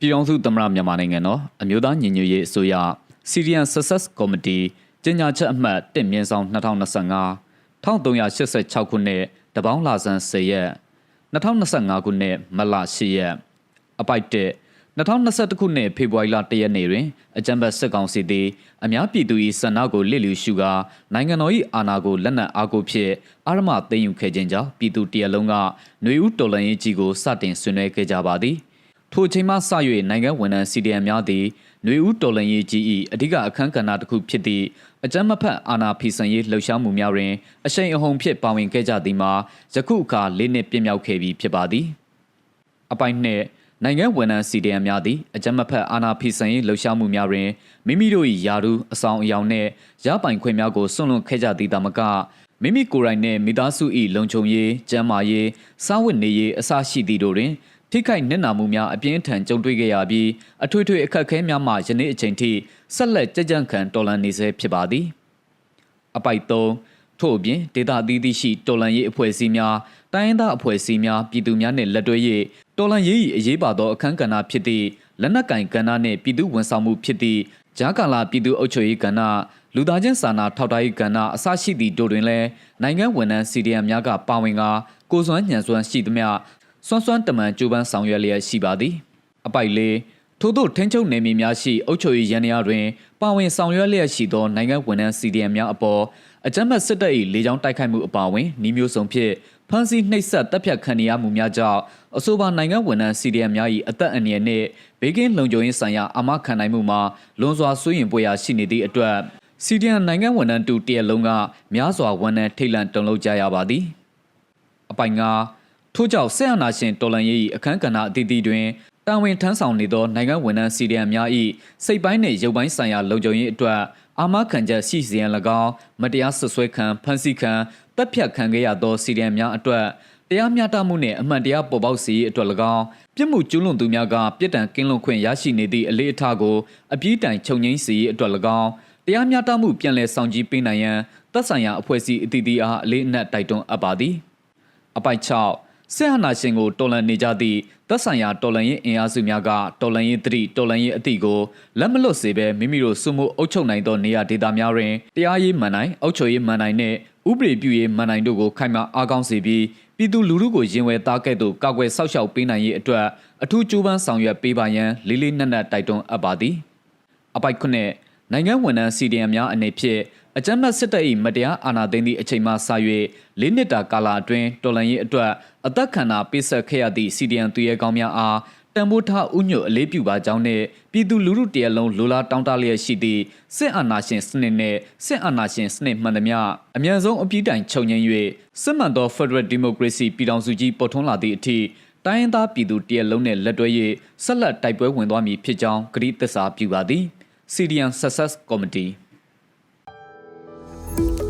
ပြည်ထောင်စုသမ္မတမြန်မာနိုင်ငံတော်အမျိုးသားညီညွတ်ရေးအစိုးရ Syrian Success Committee ကျင်းညာချက်အမှတ်1မြင်းဆောင်2025 1386ခုနှစ်တပေါင်းလာဆန်း10ရက်2025ခုနှစ်မတ်လ10ရက်အပိုက်1 2021ခုနှစ်ဖေဖော်ဝါရီလ1ရက်နေ့တွင်အကြံဖတ်စစ်ကောင်စီသည်အများပြည်သူ၏ဆန္ဒကိုလစ်လျူရှုကာနိုင်ငံတော်၏အာဏာကိုလက်နက်အားကိုဖြင့်အာရမသိမ်းယူခဲ့ခြင်းကြောင့်ပြည်သူတရက်လုံးကຫນွေဦးတော်လှန်ရေးကြီးကိုစတင်ဆွေးနွေးခဲ့ကြပါသည် ထိုအချိန်မှစ၍နိုင်ငံဝန်ထမ်း CDM များသည်ຫນွေဦးတော်လှန်ရေးကြီး၏အဓိကအခမ်းကဏ္ဍတစ်ခုဖြစ်သည့်အကြမ်းမဖက်အာဏာဖီဆန်ရေးလှုပ်ရှားမှုများတွင်အရှိန်အဟုန်ဖြင့်ပါဝင်ခဲ့ကြသည်မှာယခုအခါ၄နှစ်ပြည့်မြောက်ခဲ့ပြီဖြစ်ပါသည်အပိုင်းနှစ်နိုင်ငံဝန်ထမ်း CDM များသည်အကြမ်းမဖက်အာဏာဖီဆန်ရေးလှုပ်ရှားမှုများတွင်မိမိတို့၏ယာရုအဆောင်အယောင်နှင့်ရပိုင်ခွင့်များကိုစွန့်လွတ်ခဲ့ကြသည်သာမကမိမိကိုယ်တိုင်နှင့်မိသားစု၏လုံခြုံရေး၊ကျန်းမာရေး၊စားဝတ်နေရေးအစရှိသည့်တို့တွင် ထိခိုက်နစ်နာမှုများအပြင်းထန်ကြုံတွေ့ခဲ့ရပြီးအထွေထွေအခက်အခဲများမှယနေ့အချိန်ထိဆက်လက်ကြကြံ့ခံတော်လှန်နေဆဲဖြစ်ပါသည်အပိုက်3ထို့အပြင်ဒေတာသီးသီးရှိတော်လန်ရေးအဖွဲ့အစည်းများတိုင်းရင်းသားအဖွဲ့အစည်းများပြည်သူများနှင့်လက်တွဲ၍တော်လန်ရေး၏အရေးပါသောအခမ်းကဏ္ဍဖြစ်သည့်လက်နက်ကင်ကဏ္ဍနှင့်ပြည်သူဝန်ဆောင်မှုဖြစ်သည့်ဂျာကာလာပြည်သူ့အုပ်ချုပ်ရေးကဏ္ဍလူသားချင်းစာနာထောက်ထားရေးကဏ္ဍအစရှိသည့်တို့တွင်လည်းနိုင်ငံဝန်ထမ်း CDM များကပါဝင်ကာကိုစွမ်းညံစွမ်းရှိသမျှ စွမ်းစွမ်းတမန်ကြိုးပမ်းဆောင်ရွက်လျက်ရှိပါသည်အပိုက်လေးထို့သောထင်းချုပ်နယ်မြေများရှိအုပ်ချုပ်ရေးရန်ရာတွင်ပါဝင်ဆောင်ရွက်လျက်ရှိသောနိုင်ငံဝန်ထမ်း CDM များအပေါ်အကြမ်းဖက်စစ်တပ်၏လေကြောင်းတိုက်ခိုက်မှုအပါအဝင်နှီးမျိုးစုံဖြင့်ဖမ်းဆီးနှိပ်စက်တပ်ဖြတ်ခံရမှုများကြောင့်အဆိုပါနိုင်ငံဝန်ထမ်း CDM များ၏အသက်အန္တရာယ်နှင့်ဘေးကင်းလုံခြုံရေးဆိုင်ရာအာမခံနိုင်မှုမှာလွန်စွာစိုးရိမ်ပွေရာရှိနေသည့်အတွက် CDM နိုင်ငံဝန်ထမ်းတူတရက်လုံးကများစွာဝန်ထမ်းထိတ်လန့်တုန်လှုပ်ကြရပါသည်အပိုင်က ထို့ကြောင့်ဆက်အာဏာရှင်တော်လှန်ရေး၏အခမ်းကဏ္ဍအသီးသီးတွင်တာဝန်ထမ်းဆောင်နေသောနိုင်ငံဝန်ထမ်းစီဒီအမ်များ၏စိတ်ပိုင်းနှင့်ရုပ်ပိုင်းဆိုင်ရာလုံခြုံရေးအတွက်အာမခံချက်ရှိစေရန်၎င်းမတရားဆွဆွဲခံဖမ်းဆီးခံတပ်ဖြတ်ခံခဲ့ရသောစီဒီအမ်များအတွက်တရားမျှတမှုနှင့်အမှန်တရားပေါ်ပေါက်စေရေးအတွက်၎င်းပြစ်မှုကျူးလွန်သူများကပြစ်ဒဏ်ကင်းလွတ်ခွင့်ရရှိနေသည့်အလေးအထားကိုအပြည့်တိုင်ချုပ်ငိမ့်စေရေးအတွက်၎င်းတရားမျှတမှုပြန်လည်ဆောင်ကြည့်ပေးနိုင်ရန်တပ်ဆိုင်ရာအဖွဲ့အစည်းအသီးသီးအားအလေးအနက်တိုက်တွန်းအပ်ပါသည်အပိုက်6 ဆင်ဟနာရှင်ကိုတော်လန်နေကြသည့်သက်ဆိုင်ရာတော်လန်ရေးအင်အားစုများကတော်လန်ရေးသတိတော်လန်ရေးအသည့်ကိုလက်မလွတ်စေဘဲမိမိတို့စုမှုအုပ်ချုပ်နိုင်သောနေရာဒေသများတွင်တရားရေးမှန်နိုင်အုပ်ချုပ်ရေးမှန်နိုင်နှင့်ဥပဒေပြုရေးမှန်နိုင်တို့ကိုခိုင်မာအားကောင်းစေပြီးပြည်သူလူထုကိုရင်ဝယ်သားကဲ့သို့ကာကွယ်ဆောက်ရှောက်ပေးနိုင်ရေးအတွက်အထူးကြိုးပမ်းဆောင်ရွက်ပေးပါရန်လေးလေးနက်နက်တိုက်တွန်းအပ်ပါသည်အပိုက်ခုနှစ်နိုင်ငံဝန်ထမ်း CDM များအနေဖြင့် အကြမ်းဖက်စစ်တပ်၏မတရားအာဏာသိမ်းသည့်အချိန်မှစ၍လေးနှစ်တာကာလအတွင်းတော်လှန်ရေးအတွက်အသက်ခံတာပိဆက်ခဲ့ရသည့် CDM သူရဲကောင်းများအားတန်ဖိုးထားဥညွတ်အလေးပြုပါကြောင်းနှင့်ပြည်သူလူထုတရလုံးလိုလားတောင်းတလျက်ရှိသည့်စစ်အာဏာရှင်စနစ်နှင့်စစ်အာဏာရှင်စနစ်မှန်သမျှအမြန်ဆုံးအပြည့်တိုင်ချုပ်ငြိမ်း၍စစ်မှန်သော Federal Democracy ပြည်ထောင်စုကြီးပေါ်ထွန်းလာသည့်အထိတိုင်းရင်းသားပြည်သူတရလုံးနှင့်လက်တွဲ၍ဆက်လက်တိုက်ပွဲဝင်သွားမည်ဖြစ်ကြောင်းကတိသစ္စာပြုပါသည် CDN Success Committee Thank you.